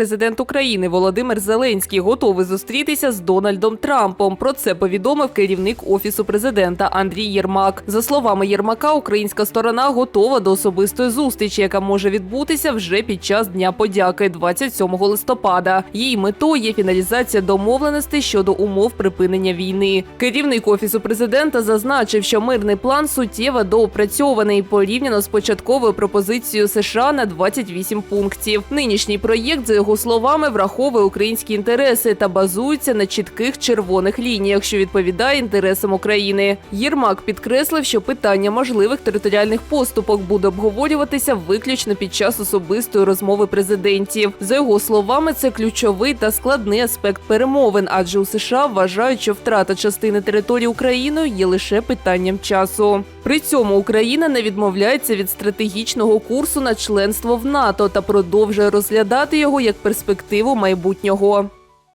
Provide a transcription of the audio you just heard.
президент України Володимир Зеленський готовий зустрітися з Дональдом Трампом. Про це повідомив керівник офісу президента Андрій Єрмак. За словами Єрмака, українська сторона готова до особистої зустрічі, яка може відбутися вже під час Дня подяки, 27 листопада. Її метою є фіналізація домовленостей щодо умов припинення війни. Керівник офісу президента зазначив, що мирний план суттєво доопрацьований порівняно з початковою пропозицією США на 28 пунктів. Нинішній проєкт, за його словами, враховує українські інтереси та базується на чітких червоних лініях, що відповідає інтересам України. Єрмак підкреслив, що питання можливих територіальних поступок буде обговорюватися виключно під час особистої розмови президентів. За його словами, це ключовий та складний аспект перемовин, адже у США вважають, що втрата частини території Україною є лише питанням часу. При цьому Україна не відмовляється від стратегічного курсу на членство в НАТО та продовжує розглядати його як перспективу майбутнього.